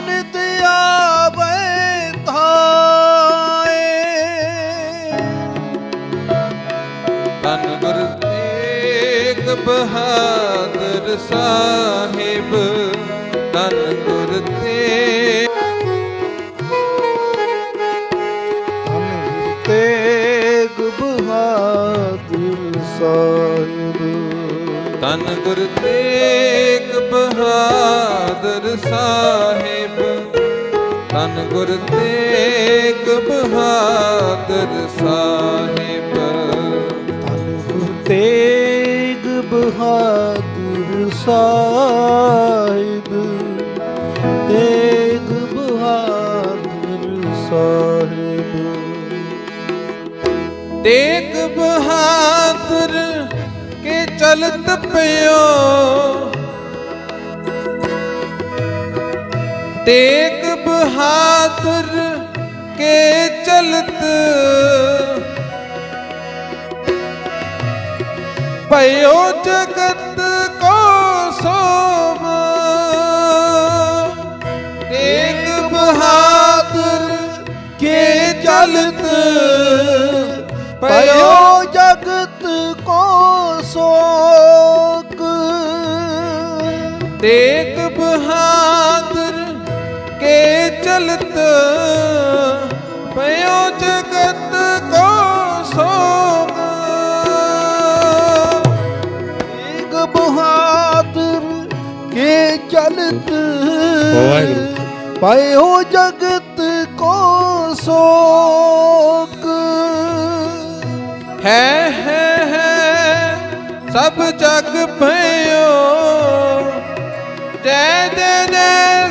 ਨਿਤ ਆਵੇ ਥਾਏ। ਧੰਨ ਗੁਰ ਤੇਗ ਬਹਾਦਰ ਸਾਹਿਬ ਧੰਨ ਗੁਰ ਤੇਗ ਧੰਨ ਤੇਗ ਬਹਾਦਰ ਸਾਹਿਬ। ਧੰਨ ਗੁਰ ਤੇਗ ਬਹਾਦਰ ਸਾਹਿਬ ਧੰਨ ਗੁਰ ਤੇਗ ਬਹਾਦਰ ਸਾਹਿਬ। ਧੰਨ ਗੁਰ ਤੇਗ ਬਹਾਦਰ ਸਾਹਿਬ ਤੇਗ ਬਹਾਦਰ ਸਾਹਿਬ। ਤੇਗ ਬਹਾਦਰ ਕੇ ਚਲਤ ਪਿਓ ਤੇਗ ਬਹਾਦਰ ਕੇ ਚਲਤ। ਭਇਓ ਜਗਤ ਕੋ ਸੋਮ। ਤੇਗ ਬਹਾਦਰ ਕੇ ਚਲਤ। ਪਇਓ ਚਲਤ ਪਇਓ ਜਗਤ ਕੋ ਸੋਗ। ਤੇਗ ਬਹਾਦਰ ਕੇ ਚਲਤ। ਪਇਓ ਜਗਤ ਕੋ ਸੋਕ ਹੈ ਹੈ ਹੈ ਸਭ ਜਗ ਭਇਓ ਜੈ ਜੈ ਜੈ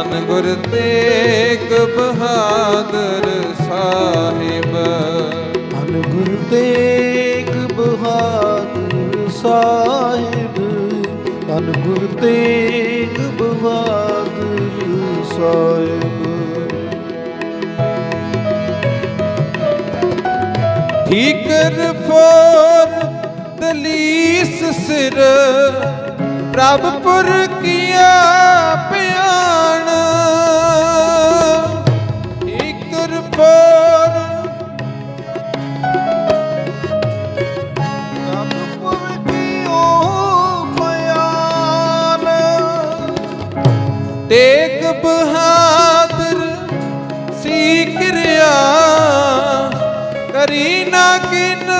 ਧੰਨ ਗੁਰ ਤੇਗ ਬਹਾਦਰ ਸਾਹਿਬ। ਧੰਨ ਗੁਰ ਤੇਗ ਬਹਾਦਰ ਸਾਹਿਬ ਧੰਨ ਗੁਰ ਤੇਗ ਬਹਾਦਰ ਸਾਹਿਬ। ਠੀਕਰ ਫੋਰ ਦਲੀਸ ਸਿਰ ਪ੍ਰਭ ਪੁਰ ਕੀਆ ਪਿਆਣ ਠੀਕਰ ਫੋਰ ਨਾਮਪੁਰ ਕੀਓ ਪਿਆਨ ਤੇਗ ਬਹਾਦਰ ਸੀ ਕਿਰਿਆ ਕਰੀ ਨਾ ਕਿਨ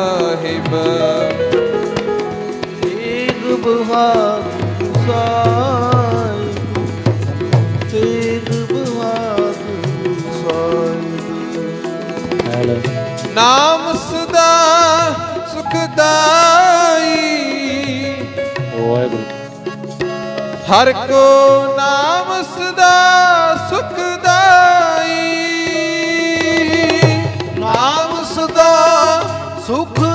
ਤੇਗ ਸਾਹਿਬ ਨਾਮ ਸਦਾ ਸੁਖਦਾਈ ਹਰ ਕੋ ਨਾਮ ਸਦਾ ਸੁਖਦਾਈ ਨਾਮ ਸਦਾ ਸੁਖਦਾਈ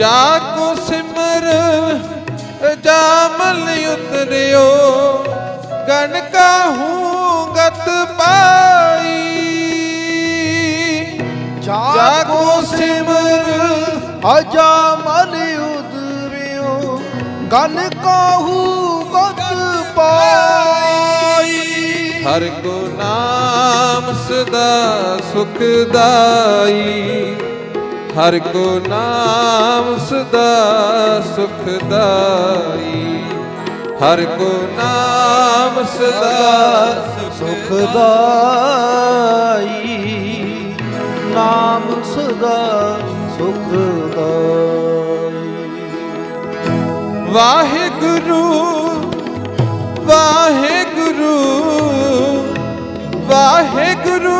ਜਾ ਕੋ ਸਿਮਰ ਜਾਮਲ ਉਤਰਿਓ। ਗਨ ਕਾਹੂ ਗਤ ਪਾਈ। ਜਾਗੋ ਸਿਮਰ ਅਜਾ ਮਨ ਉਦਰਿਓ ਗਨ ਕਾਹੂ ਗਤ ਪਾਈ। ਹਰ ਕੋ ਨਾਮ ਸਦਾ ਸੁਖਦਾਈ ਹਰ ਕੋ ਨਾਮ ਸਦਾ ਸੁਖਦਾਈ। ਹਰ ਕੋ ਨਾਮ ਸਦਾ ਸੁਖਦਾਈ। ਨਾਮ ਸਦਾ ਸੁਖਦਾਈ। ਵਾਹਿਗੁਰੂ ਵਾਹਿਗੁਰੂ ਵਾਹਿਗੁਰੂ ਵਾਹਿਗੁਰੂ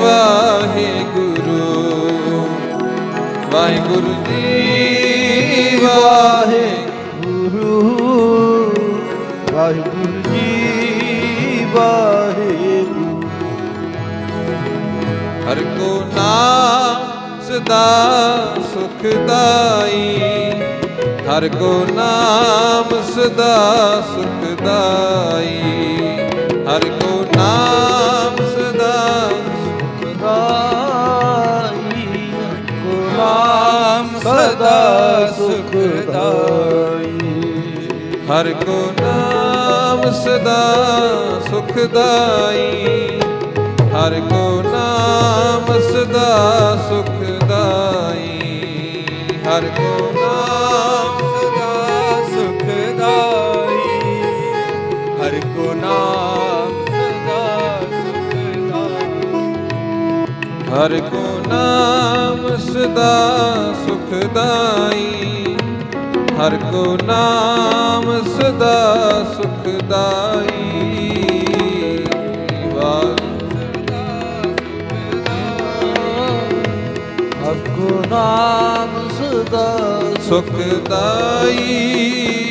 ਵਾਹਿਗੁਰੂ। ਵਾਹਿਗੁਰੂ ਜੀ ਵਾਹਿਗੁਰੂ। ਵਾਹਿਗੁਰੂ ਜੀ ਵਾਹਿਗੁਰੂ। ਹਰ ਕੋ ਨਾਮ ਸਦਾ ਸੁਖਦਾਈ ਹਰ ਕੋ ਨਾਮ ਸਦਾ ਸੁਖਦਾਈ ਹਰ ਕੋ ਨਾਮ ਸੁਖਦਾਈ। ਹਰ ਕੋ ਨਾਮ ਸਦਾ ਸੁਖਦਾਈ। ਹਰ ਕੋ ਨਾਮ ਸਦਾ ਸੁਖਦਾਈ। ਹਰ ਕੋ ਨਾਮ ਸਦਾ ਸੁਖਦਾਈ। ਹਰ ਕੋ ਨਾਮ ਸਦਾ ਸੁਖਦਾਈ। ਹਰ ਕੋ ਨਾਮ ਸਦਾ ਸੁਖਦਾਈ। ਹਰ ਕੋ ਨਾਮ ਸਦਾ ਸੁਖਦਾਈ ਵਾਹਿਗੁਰੂ। ਅਗੁ ਨਾਮ ਸਦਾ ਸੁਖਦਾਈ